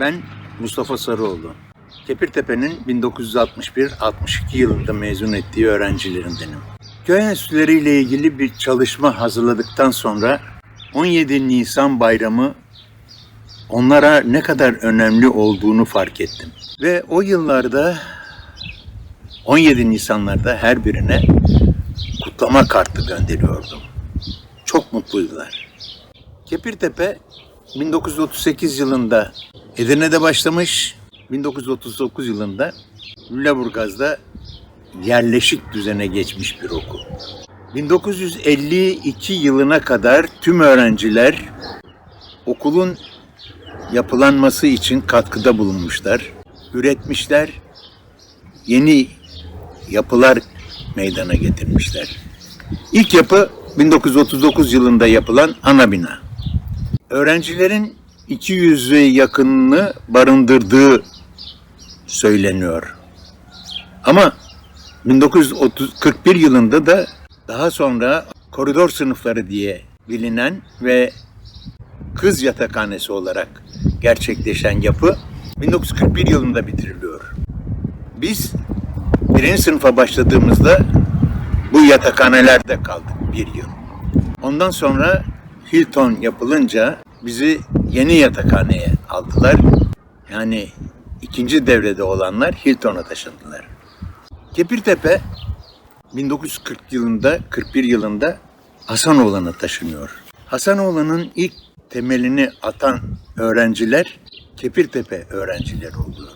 Ben Mustafa Sarıoğlu. Kepirtepe'nin 1961-62 yılında mezun ettiği öğrencilerindenim. Köy enstitüleriyle ilgili bir çalışma hazırladıktan sonra 17 Nisan bayramı onlara ne kadar önemli olduğunu fark ettim. Ve o yıllarda 17 Nisanlarda her birine kutlama kartı gönderiyordum. Çok mutluydular. Kepirtepe 1938 yılında Edirne'de başlamış, 1939 yılında Lüleburgaz'da yerleşik düzene geçmiş bir okul. 1952 yılına kadar tüm öğrenciler okulun yapılanması için katkıda bulunmuşlar, üretmişler, yeni yapılar meydana getirmişler. İlk yapı 1939 yılında yapılan ana bina. Öğrencilerin 200'e yakınını barındırdığı söyleniyor. Ama 1941 yılında da daha sonra koridor sınıfları diye bilinen ve kız yatakhanesi olarak gerçekleşen yapı 1941 yılında bitiriliyor. Biz birinci sınıfa başladığımızda bu yatakhanelerde kaldık bir yıl. Ondan sonra Hilton yapılınca bizi yeni yatakhaneye aldılar. Yani ikinci devrede olanlar Hilton'a taşındılar. Kepirtepe 1940 yılında, 41 yılında Hasanoğlan'a taşınıyor. Hasanoğlan'ın ilk temelini atan öğrenciler Kepirtepe öğrencileri oluyor.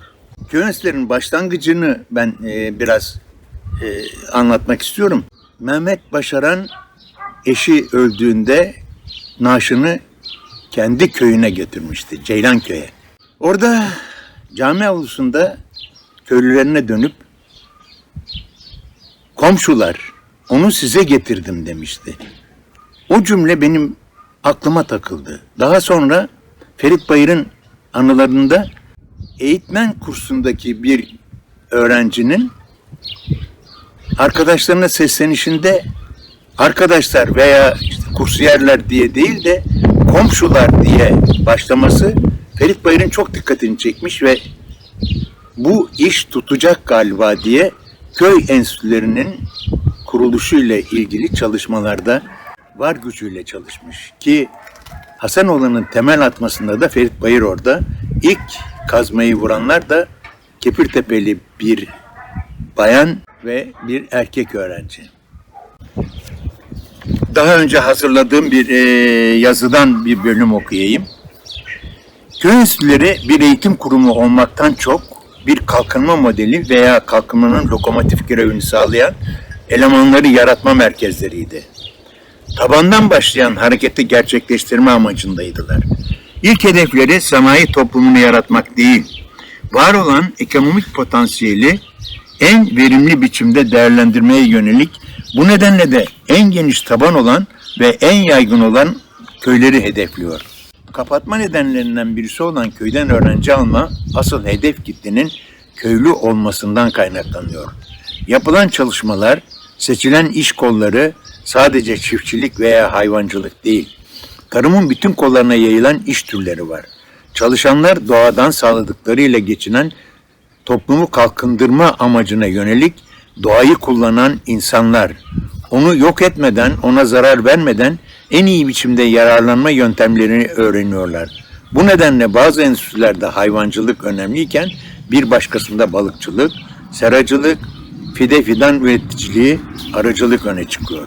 Köyünslerin başlangıcını ben e, biraz e, anlatmak istiyorum. Mehmet Başaran eşi öldüğünde naaşını kendi köyüne götürmüştü, Ceylanköy'e. Orada cami avlusunda köylülerine dönüp komşular onu size getirdim demişti. O cümle benim aklıma takıldı. Daha sonra Ferit Bayır'ın anılarında eğitmen kursundaki bir öğrencinin arkadaşlarına seslenişinde arkadaşlar veya kursiyerler diye değil de komşular diye başlaması Ferit Bayır'ın çok dikkatini çekmiş ve bu iş tutacak galiba diye köy enstitülerinin kuruluşuyla ilgili çalışmalarda var gücüyle çalışmış ki Hasanoğlu'nun temel atmasında da Ferit Bayır orada. İlk kazmayı vuranlar da Kepirtepeli bir bayan ve bir erkek öğrenci. Daha önce hazırladığım bir e, yazıdan bir bölüm okuyayım. Köy enstitüleri bir eğitim kurumu olmaktan çok bir kalkınma modeli veya kalkınmanın lokomotif görevini sağlayan elemanları yaratma merkezleriydi. Tabandan başlayan hareketi gerçekleştirme amacındaydılar. İlk hedefleri sanayi toplumunu yaratmak değil, var olan ekonomik potansiyeli en verimli biçimde değerlendirmeye yönelik bu nedenle de en geniş taban olan ve en yaygın olan köyleri hedefliyor. Kapatma nedenlerinden birisi olan köyden öğrenci alma asıl hedef kitlenin köylü olmasından kaynaklanıyor. Yapılan çalışmalar, seçilen iş kolları sadece çiftçilik veya hayvancılık değil. Tarımın bütün kollarına yayılan iş türleri var. Çalışanlar doğadan sağladıklarıyla geçinen toplumu kalkındırma amacına yönelik doğayı kullanan insanlar. Onu yok etmeden, ona zarar vermeden en iyi biçimde yararlanma yöntemlerini öğreniyorlar. Bu nedenle bazı enstitülerde hayvancılık önemliyken bir başkasında balıkçılık, seracılık, fide fidan üreticiliği, arıcılık öne çıkıyor.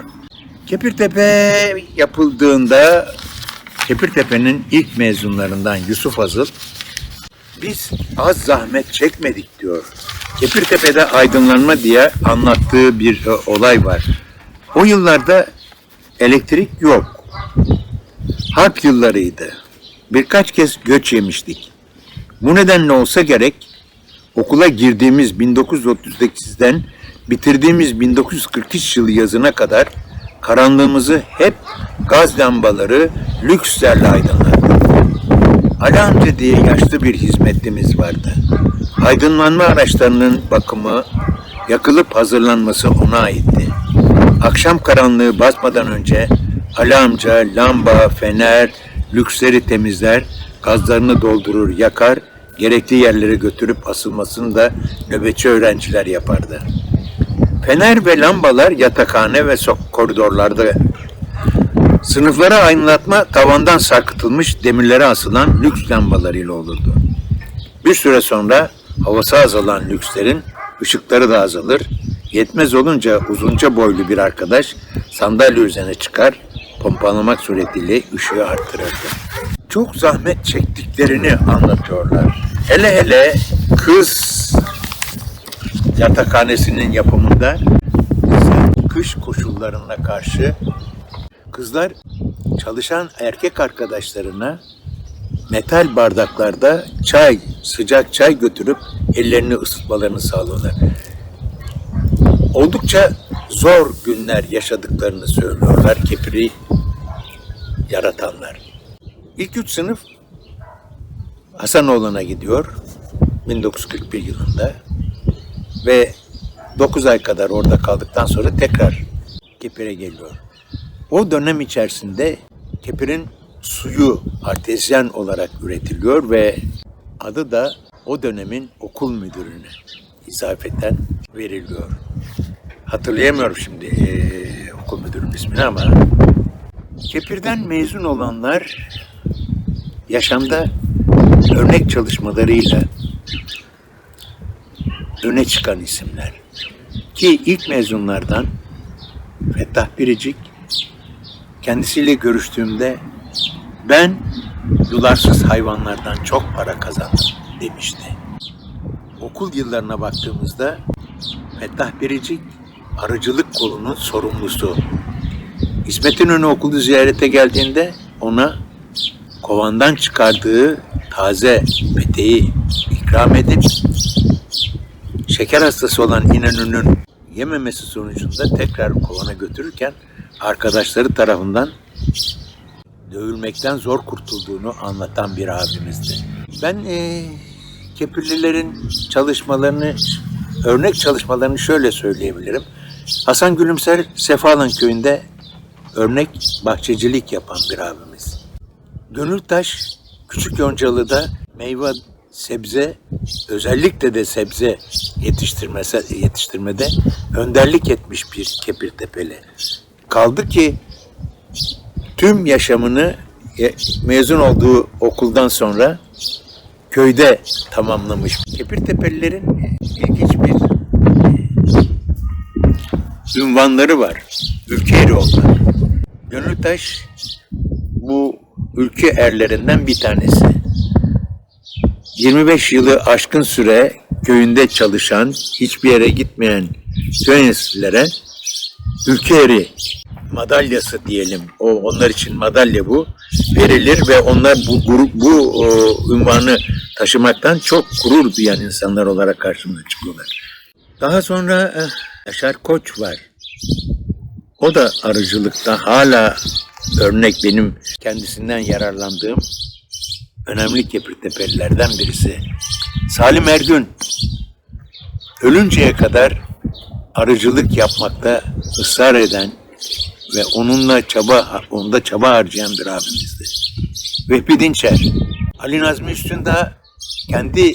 Kepirtepe yapıldığında Kepirtepe'nin ilk mezunlarından Yusuf Azıl biz az zahmet çekmedik diyor. Kepirtepe'de aydınlanma diye anlattığı bir olay var. O yıllarda elektrik yok. Harp yıllarıydı. Birkaç kez göç yemiştik. Bu nedenle olsa gerek okula girdiğimiz 1938'den bitirdiğimiz 1943 yılı yazına kadar karanlığımızı hep gaz lambaları lükslerle aydınlattı. Ali amca diye yaşlı bir hizmetlimiz vardı. Aydınlanma araçlarının bakımı, yakılıp hazırlanması ona aitti. Akşam karanlığı basmadan önce Ali amca lamba, fener, lüksleri temizler, gazlarını doldurur, yakar, gerekli yerlere götürüp asılmasını da nöbetçi öğrenciler yapardı. Fener ve lambalar yatakhane ve sok- koridorlarda Sınıflara aydınlatma tavandan sarkıtılmış demirlere asılan lüks lambalarıyla olurdu. Bir süre sonra havası azalan lükslerin ışıkları da azalır. Yetmez olunca uzunca boylu bir arkadaş sandalye üzerine çıkar, pompalamak suretiyle ışığı arttırırdı. Çok zahmet çektiklerini anlatıyorlar. Hele hele kız yatakhanesinin yapımında kış koşullarına karşı kızlar çalışan erkek arkadaşlarına metal bardaklarda çay, sıcak çay götürüp ellerini ısıtmalarını sağlıyorlar. Oldukça zor günler yaşadıklarını söylüyorlar kepiri yaratanlar. İlk üç sınıf Hasanoğlu'na gidiyor 1941 yılında ve 9 ay kadar orada kaldıktan sonra tekrar Kepir'e geliyor. O dönem içerisinde kepirin suyu artezyen olarak üretiliyor ve adı da o dönemin okul müdürüne izafeten veriliyor. Hatırlayamıyorum şimdi eee, okul müdürünün ismini ama Kepir'den mezun olanlar yaşamda örnek çalışmalarıyla öne çıkan isimler. Ki ilk mezunlardan Fettah Biricik kendisiyle görüştüğümde ben yularsız hayvanlardan çok para kazandım demişti. Okul yıllarına baktığımızda Fettah Biricik arıcılık kolunun sorumlusu. İsmet İnönü okulu ziyarete geldiğinde ona kovandan çıkardığı taze peteği ikram edip şeker hastası olan İnönü'nün yememesi sonucunda tekrar kovana götürürken arkadaşları tarafından dövülmekten zor kurtulduğunu anlatan bir abimizdi. Ben eee Kepirlilerin çalışmalarını, örnek çalışmalarını şöyle söyleyebilirim. Hasan Gülümser Sefalan köyünde örnek bahçecilik yapan bir abimiz. Gönültaş Küçük Yoncalı'da meyve, sebze, özellikle de sebze yetiştirmese, yetiştirmede önderlik etmiş bir Kepirtepeli. Kaldı ki tüm yaşamını mezun olduğu okuldan sonra köyde tamamlamış. Kepirtepelilerin ilginç bir ünvanları var. Ülke eri onlar. Gönültaş bu ülke erlerinden bir tanesi. 25 yılı aşkın süre köyünde çalışan, hiçbir yere gitmeyen köy enstitülere ülke eri madalyası diyelim. O onlar için madalya bu verilir ve onlar bu guru- bu o, ünvanı taşımaktan çok gurur duyan insanlar olarak karşımıza çıkıyorlar. Daha sonra eh, Yaşar Koç var. O da arıcılıkta hala örnek benim kendisinden yararlandığım önemli Kepirtepelilerden birisi. Salim Ergün ölünceye kadar arıcılık yapmakta ısrar eden ve onunla çaba onda çaba harcayan bir abimizdi. Vehbi Dinçer, Ali Nazmi Üstündağ kendi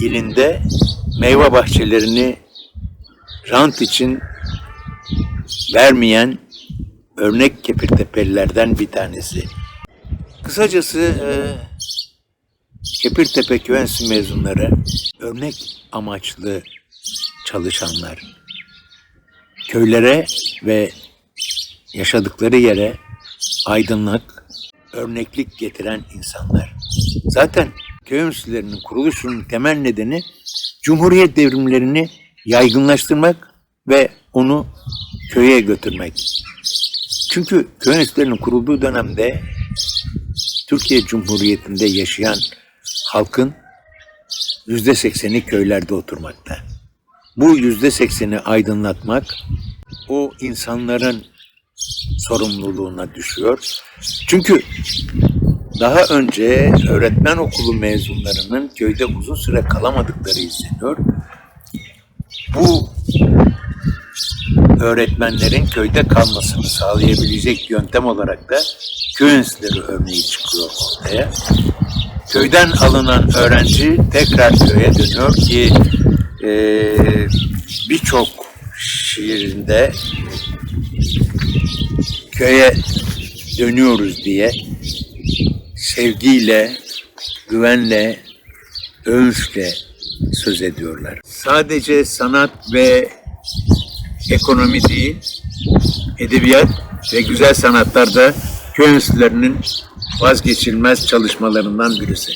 ilinde meyve bahçelerini rant için vermeyen örnek Kepirtepelilerden bir tanesi. Kısacası e, Kepirtepe Enstitüsü mezunları örnek amaçlı çalışanlar. Köylere ve yaşadıkları yere aydınlık, örneklik getiren insanlar. Zaten köy enstitülerinin kuruluşunun temel nedeni Cumhuriyet devrimlerini yaygınlaştırmak ve onu köye götürmek. Çünkü köy enstitülerinin kurulduğu dönemde Türkiye Cumhuriyeti'nde yaşayan halkın yüzde sekseni köylerde oturmakta. Bu yüzde sekseni aydınlatmak o insanların sorumluluğuna düşüyor. Çünkü daha önce öğretmen okulu mezunlarının köyde uzun süre kalamadıkları izleniyor. Bu öğretmenlerin köyde kalmasını sağlayabilecek yöntem olarak da köy enstitüleri örneği çıkıyor ortaya. köyden alınan öğrenci tekrar köye dönüyor ki eee, birçok şiirinde köye dönüyoruz diye sevgiyle, güvenle, övünçle söz ediyorlar. Sadece sanat ve ekonomi değil, edebiyat ve güzel sanatlar da köy enstitülerinin vazgeçilmez çalışmalarından birisi.